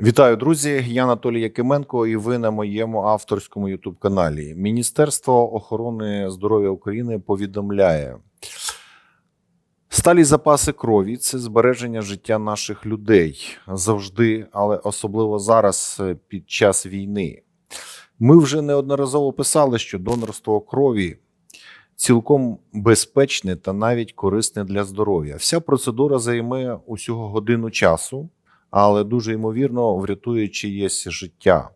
Вітаю, друзі! Я Анатолій Якименко, і ви на моєму авторському ютуб каналі. Міністерство охорони здоров'я України повідомляє: сталі запаси крові це збереження життя наших людей завжди, але особливо зараз е, під час війни. Ми вже неодноразово писали, що донорство крові цілком безпечне та навіть корисне для здоров'я. Вся процедура займе усього годину часу але дуже ймовірно врятує чиєсь життя.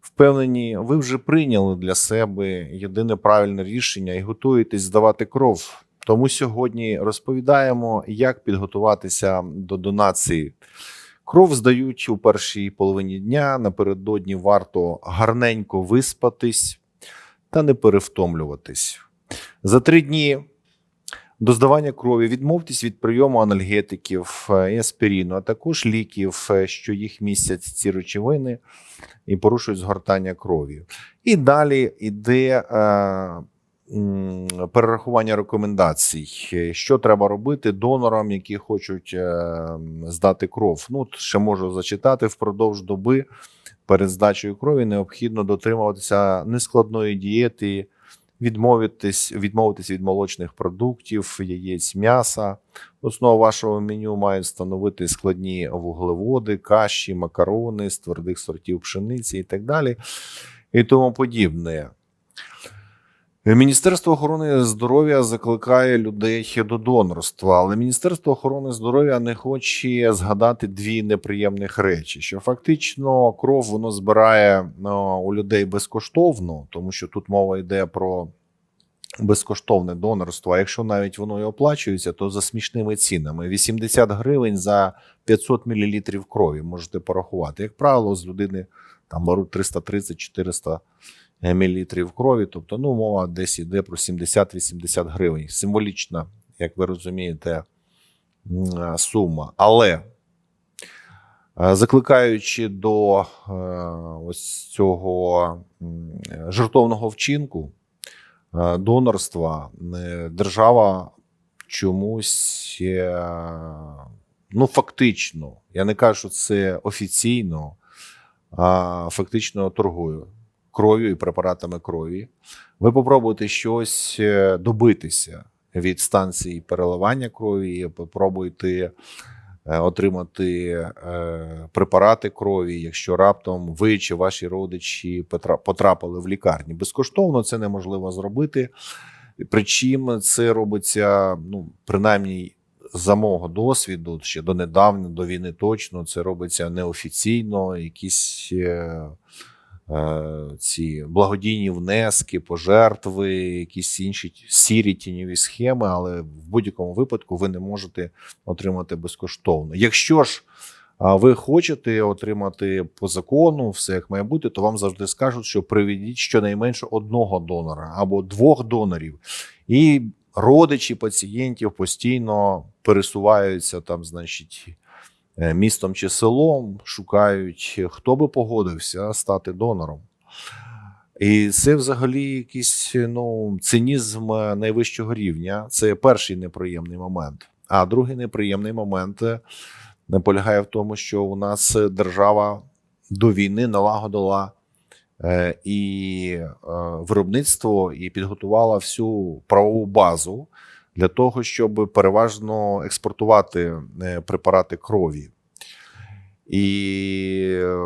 Впевнені, ви вже прийняли для себе єдине правильне рішення і готуєтесь здавати кров. Тому сьогодні розповідаємо, як підготуватися до донації. Кров здають у першій половині дня. Напередодні варто гарненько виспатись та не перевтомлюватись. За три дні до здавання крові відмовтесь від прийому анальгетиків е, аспіріну, а також ліків, е, що їх містять ці речовини і порушують згортання крові. І далі йде е, перерахування рекомендацій, що треба робити донорам, які хочуть здати кров. Ну, ще можу зачитати впродовж доби перед здачею крові необхідно дотримуватися нескладної дієти відмовитись, відмовитись від молочних продуктів, яєць, м'яса. Основу вашого меню мають становити складні вуглеводи, каші, макарони з твердих сортів пшениці і так далі, і тому подібне. Міністерство охорони здоров'я закликає людей до донорства, але Міністерство охорони здоров'я не хоче згадати дві неприємних речі: що фактично кров воно збирає ну, у людей безкоштовно, тому що тут мова йде про безкоштовне донорство. А якщо навіть воно і оплачується, то за смішними цінами: 80 гривень за 500 мл крові можете порахувати. Як правило, з людини там беруть 330-400 мл крові. Тобто, ну, мова десь йде про 70-80 гривень. Символічна, як ви розумієте, сума. Але закликаючи до ось цього жертовного вчинку, донорства, держава чомусь, е, ну, фактично, я не кажу, що це офіційно, а фактично торгує кров'ю і препаратами крові. Ви попробуєте щось е, добитися від станції переливання крові, попробуйте е, отримати е, препарати крові, якщо раптом ви чи ваші родичі потрапили в лікарні. Безкоштовно це неможливо зробити. Причому це робиться, ну, принаймні, за мого досвіду, ще донедавна, до війни точно, це робиться неофіційно, якісь. Е, ці благодійні внески, пожертви, якісь інші сірі тіньові схеми, але в будь-якому випадку ви не можете отримати безкоштовно. Якщо ж ви хочете отримати по закону все як має бути, то вам завжди скажуть, що приведіть щонайменше одного донора або двох донорів. І родичі пацієнтів постійно пересуваються там, значить, містом чи селом, шукають, хто би погодився стати донором. І це взагалі якийсь ну, цинізм найвищого рівня. Це перший неприємний момент. А другий неприємний момент е, полягає в тому, що у нас держава до війни налагодила е, і е, виробництво, і підготувала всю правову базу для того, щоб переважно експортувати е, препарати крові. І е,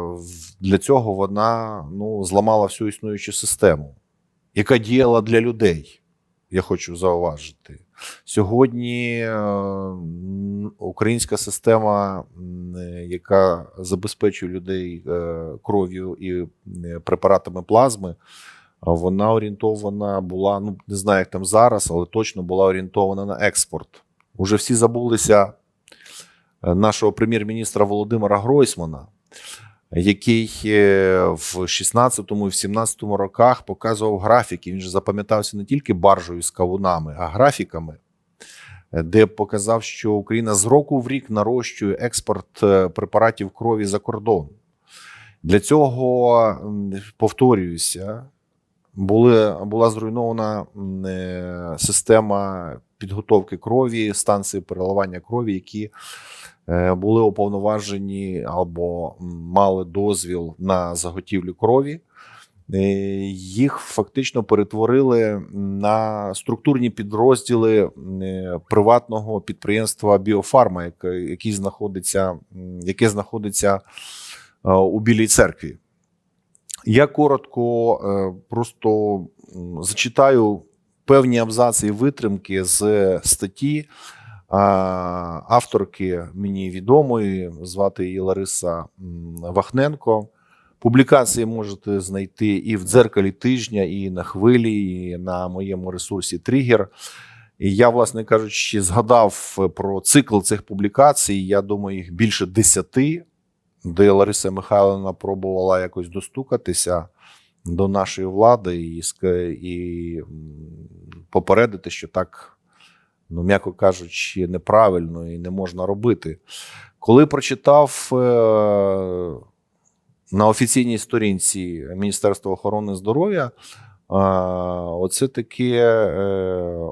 для цього вона ну, зламала всю існуючу систему, яка діяла для людей. Я хочу зауважити. Сьогодні е, українська система, яка забезпечує людей кров'ю і препаратами плазми, вона орієнтована була, ну не знаю, як там зараз, але точно була орієнтована на експорт. Уже всі забулися е, нашого прем'єр-міністра Володимира Гройсмана, який е, в 16-му і в 17-му роках показував графіки. Він же запам'ятався не тільки баржею з кавунами, а графіками, де показав, що Україна з року в рік нарощує експорт е, препаратів крові за кордон. Для цього, повторююся, були, була зруйнована е, система підготовки крові, станції переливання крові, які е, були уповноважені або мали дозвіл на заготівлю крові. Е, Їх фактично перетворили на структурні підрозділи приватного підприємства Біофарма, яке, знаходиться, яке знаходиться у Білій церкві. Я коротко е, просто зачитаю певні абзаці і витримки з статті авторки мені відомої, звати її Лариса Вахненко. Публікації можете знайти і в дзеркалі тижня, і на хвилі, і на моєму ресурсі Тригер. І я, власне кажучи, згадав про цикл цих публікацій. Я думаю, їх більше десяти, де Лариса Михайловна пробувала якось достукатися до нашої влади і, і попередити, що так, ну, м'яко кажучи, неправильно і не можна робити. Коли прочитав е, на офіційній сторінці Міністерства охорони здоров'я, е, оце таке е,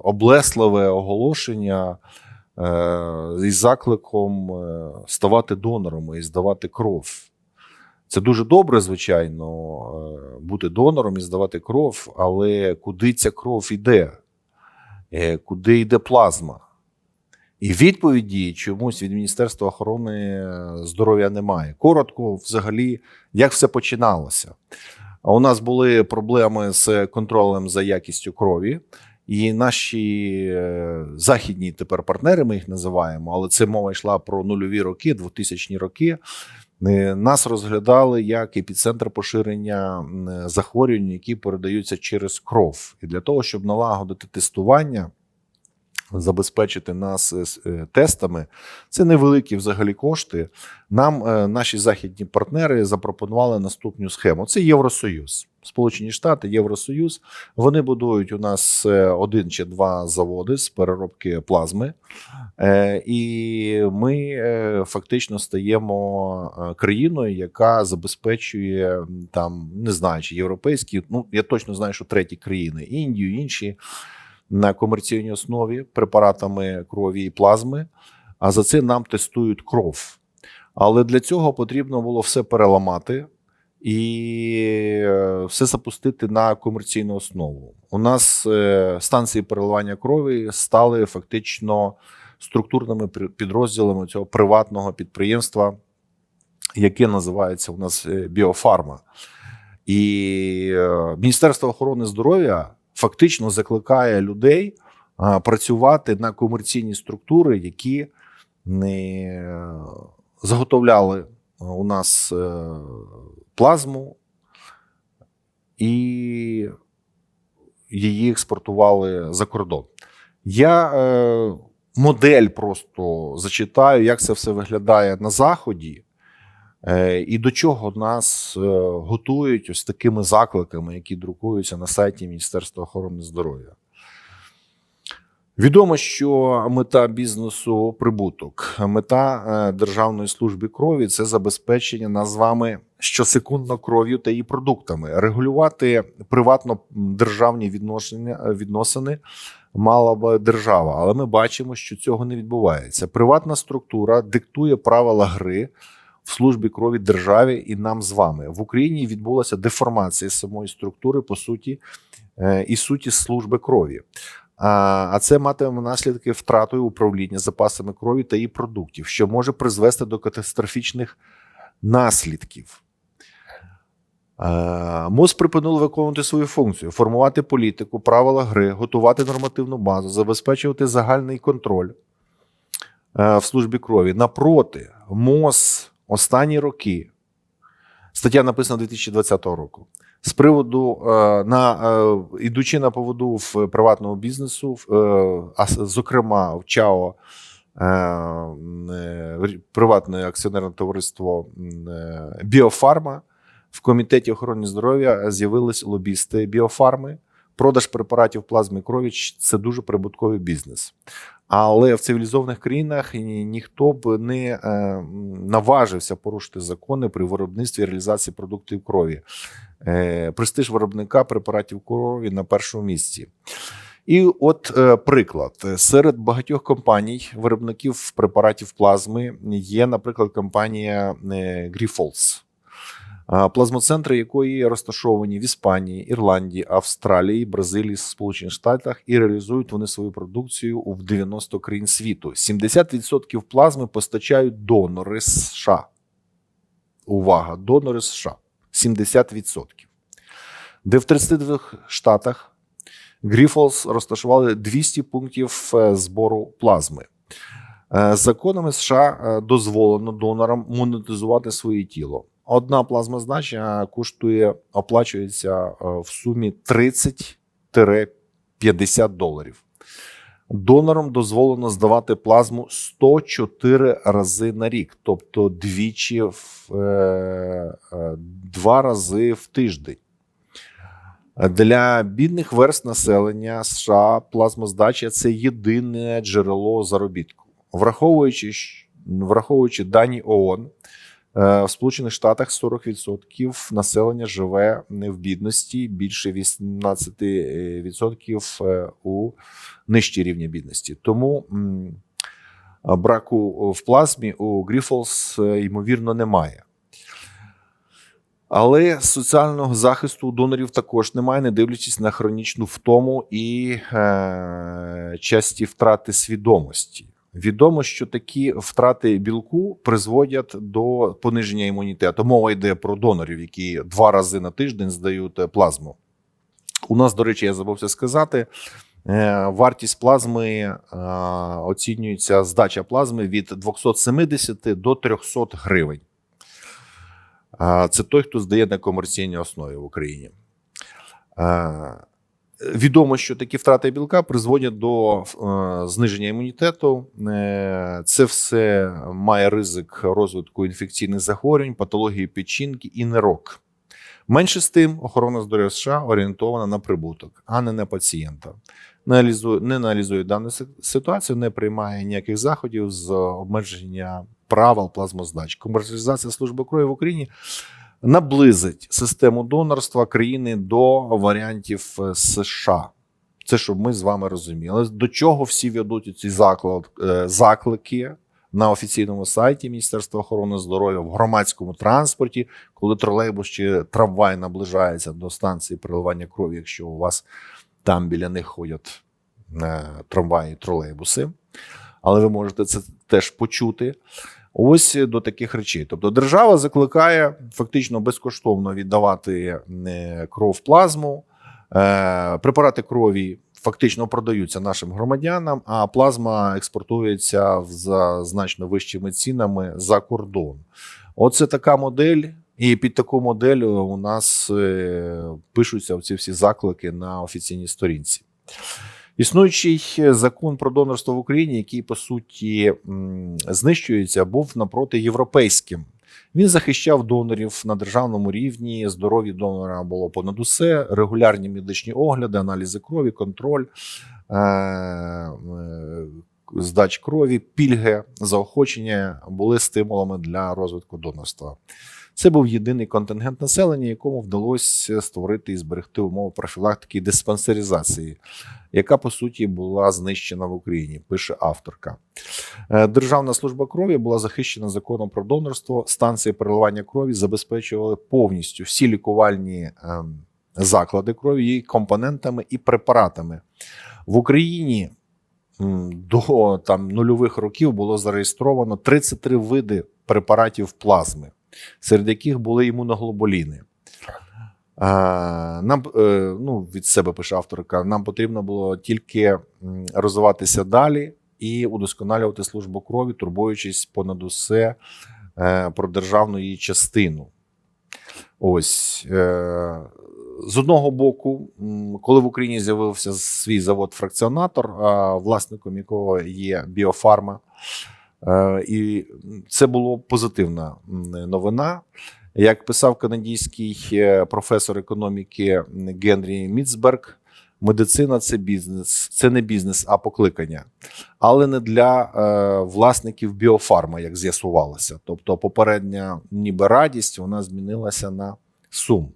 облесливе оголошення із закликом е, ставати донором і здавати кров. Це дуже добре, звичайно, е, бути донором і здавати кров, але куди ця кров йде? Е, Куди йде плазма? І відповіді чомусь від Міністерства охорони здоров'я немає. Коротко, взагалі, як все починалося. У нас були проблеми з контролем за якістю крові, і наші е, західні тепер партнери, ми їх називаємо, але це мова йшла про нульові роки, 2000 роки. е, Нас розглядали як епіцентр поширення захворювань, які передаються через кров. І для того, щоб налагодити тестування, забезпечити нас е, тестами, це невеликі взагалі кошти. Нам наші західні партнери запропонували наступну схему: це Євросоюз, Сполучені Штати, Євросоюз. Вони будують у нас е, один чи два заводи з переробки плазми, Е, і ми е, фактично стаємо країною, яка забезпечує там, не знаю, чи європейські, ну я точно знаю, що треті країни, Індію, інші на комерційній основі препаратами крові і плазми. А за це нам тестують кров. Але для цього потрібно було все переламати і е, все запустити на комерційну основу. У нас е, станції переливання крові стали фактично структурними підрозділами цього приватного підприємства, яке називається у нас е, Біофарма. І Міністерство охорони здоров'я фактично закликає людей працювати на комерційні структури, які не заготовляли у нас е, плазму і її експортували за кордон. Я е, модель просто зачитаю, як це все виглядає на Заході. Е, І до чого нас готують ось такими закликами, які друкуються на сайті Міністерства охорони здоров'я. Відомо, що мета бізнесу прибуток, мета е, Державної служби крові це забезпечення нас з вами щосекундно кров'ю та її продуктами, регулювати приватно державні відношення відносини мала б держава, але ми бачимо, що цього не відбувається. Приватна структура диктує правила гри в службі крові державі і нам з вами в Україні відбулася деформація самої структури по суті е, і суті служби крові. А це матиме наслідки втратою управління запасами крові та її продуктів, що може призвести до катастрофічних наслідків. МОЗ припинило виконувати свою функцію: формувати політику, правила гри, готувати нормативну базу, забезпечувати загальний контроль в службі крові. Напроти, МОЗ останні роки, стаття написана 2020 року. З приводу е, на е, ідучи на поводу в приватного бізнесу, е, а зокрема в ЧАО, приватне акціонерне товариство Біофарма, в комітеті охорони здоров'я з'явились лобісти біофарми. Продаж препаратів плазми крові це дуже прибутковий бізнес. Але в цивілізованих країнах ніхто б не е, наважився порушити закони при виробництві і реалізації продуктів крові. Е, престиж виробника препаратів крові на першому місці. І от е, приклад серед багатьох компаній, виробників препаратів плазми, є, наприклад, компанія Grifols, плазмоцентри якої розташовані в Іспанії, Ірландії, Австралії, Бразилії, Сполучених Штатах, і реалізують вони свою продукцію в 90 країн світу. 70% плазми постачають донори США. Увага, донори США. 70%. Де в 32 штатах Гріфолс розташували 200 пунктів е, збору плазми. Е, Законами США е, дозволено донорам монетизувати своє тіло. Одна плазма здача коштує, оплачується е, в сумі 30-50 доларів. Донорам дозволено здавати плазму 104 рази на рік, тобто двічі в е, е, два рази в тиждень. Для бідних верст населення США плазмоздача це єдине джерело заробітку. Враховуючи, враховуючи дані ООН, в Сполучених Штатах 40% населення живе не в бідності, більше 18% е, у нижчій рівні бідності. Тому браку в плазмі у Гріфолс, е, ймовірно, немає. Але соціального захисту у донорів також немає, не дивлячись на хронічну втому і е, часті втрати свідомості. Відомо, що такі втрати білку призводять до пониження імунітету. Мова йде про донорів, які два рази на тиждень здають е, плазму. У нас, до речі, я забувся сказати. е, Вартість плазми е, оцінюється здача плазми від 270 до 300 гривень. Це той, хто здає на комерційній основі в Україні. Відомо, що такі втрати білка призводять до е, зниження імунітету. Е, Це все має ризик розвитку інфекційних захворювань, патології печінки і нирок. Менше з тим, охорона здоров'я США орієнтована на прибуток, а не на пацієнта. Не аналізує, не аналізує дану ситуацію, не приймає ніяких заходів з обмеження правил плазмоздач. Комерціалізація служби крові в Україні наблизить систему донорства країни до варіантів е, США. Це щоб ми з вами розуміли. До чого всі ведуть ці е, заклики на офіційному сайті Міністерства охорони здоров'я в громадському транспорті, коли тролейбус чи трамвай наближається до станції переливання крові, якщо у вас там біля них ходять е, трамваї, тролейбуси. Але ви можете це теж почути. Ось до таких речей. Тобто держава закликає фактично безкоштовно віддавати е, кров плазму. Е, Препарати крові фактично продаються нашим громадянам, а плазма експортується за значно вищими цінами за кордон. Оце така модель. І під таку модель у нас е, пишуться ці всі заклики на офіційній сторінці. Існуючий закон про донорство в Україні, який по суті знищується, був напроти європейським. Він захищав донорів на державному рівні. Здоров'я донора було понад усе, регулярні медичні огляди, аналізи крові, контроль, е- е- здач крові, пільги, заохочення були стимулами для розвитку донорства. Це був єдиний контингент населення, якому вдалося створити і зберегти умови профілактики диспансеризації, яка по суті була знищена в Україні, пише авторка. Е, Державна служба крові була захищена законом про донорство. Станції переливання крові забезпечували повністю всі лікувальні ем, заклади крові її компонентами і препаратами. В Україні до там нульових років було зареєстровано 33 види препаратів плазми, серед яких були імуноглобуліни. Нам е, ну, від себе пише авторка. Нам потрібно було тільки розвиватися далі і удосконалювати службу крові, турбуючись понад усе е, про державну її частину. Ось е, з одного боку, коли в Україні з'явився свій завод-фракціонатор, власником якого є біофарма, і це було позитивна новина. Як писав канадський е, професор економіки Генрі Міцберг, медицина це бізнес, це не бізнес, а покликання, але не для е, власників біофарма, як з'ясувалося. Тобто, попередня ніби радість вона змінилася на сум.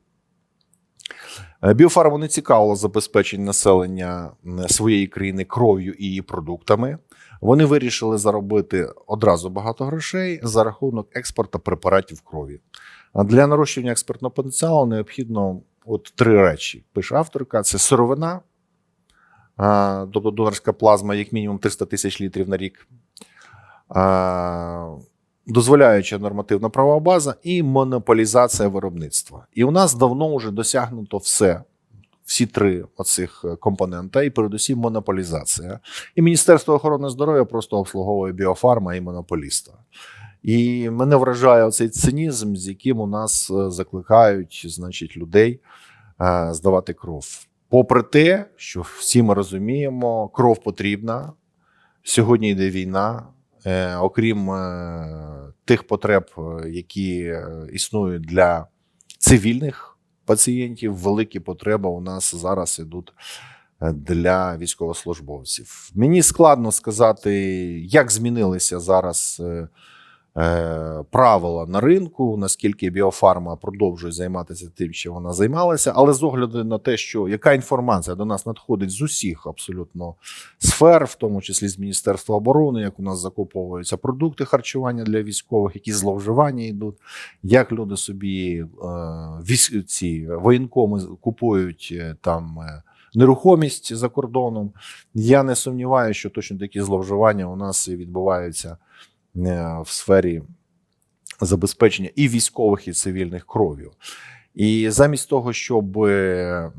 Е, Біофарму не цікавило забезпечення населення своєї країни кров'ю і її продуктами. Вони вирішили заробити одразу багато грошей за рахунок експорту препаратів крові. Для нарощування експортного потенціалу необхідно от три речі. Пише авторка: це сировина, тобто донорська плазма, як мінімум 300 тисяч літрів на рік, дозволяюча нормативна правова база і монополізація виробництва. І у нас давно вже досягнуто все. Всі три оцих компонента, і передусім монополізація. І Міністерство охорони здоров'я просто обслуговує біофарма і монополіста. І мене вражає цей цинізм, з яким у нас е, закликають значить, людей е, здавати кров. Попри те, що всі ми розуміємо, кров потрібна. Сьогодні йде війна. Е, окрім е, тих потреб, е, які е, існують для цивільних пацієнтів, великі потреби у нас зараз ідуть е, для військовослужбовців. Мені складно сказати, як змінилися зараз. Е, правила на ринку, наскільки біофарма продовжує займатися тим, що вона займалася, але з огляду на те, що яка інформація до нас надходить з усіх абсолютно сфер, в тому числі з Міністерства оборони, як у нас закуповуються продукти харчування для військових, які зловживання йдуть, як люди собі е, ці воєнкоми купують е, там. е, Нерухомість за кордоном. Я не сумніваюся, що точно такі зловживання у нас відбуваються в сфері забезпечення і військових, і цивільних кров'ю. І замість того, щоб е,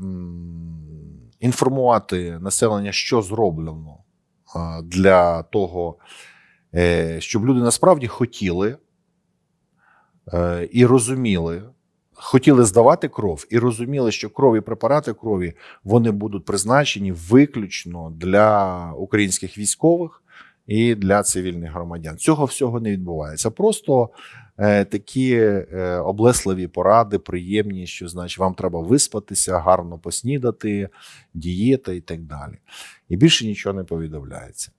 інформувати населення, що зроблено е, для того, е, щоб люди насправді хотіли е, і розуміли. Хотіли здавати кров і розуміли, що кров і препарати крові вони будуть призначені виключно для українських військових і для цивільних громадян. Цього всього не відбувається. Просто е, такі е, облесливі поради, приємні, що значить вам треба виспатися, гарно поснідати, дієта і так далі. І більше нічого не повідомляється.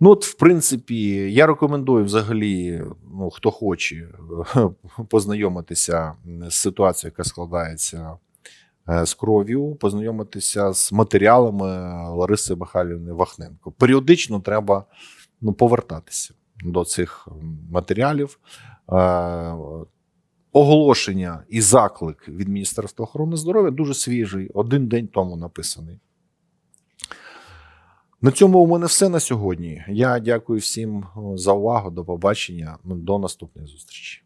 Ну, от, в принципі, я рекомендую взагалі, ну, хто хоче, познайомитися з ситуацією, яка складається е, з кров'ю, познайомитися з матеріалами Лариси Михайлівни Вахненко. Періодично треба ну, повертатися до цих матеріалів. Е, Оголошення і заклик від Міністерства охорони здоров'я дуже свіжий, один день тому написаний. На цьому у мене все на сьогодні. Я дякую всім за увагу. До побачення. До наступної зустрічі.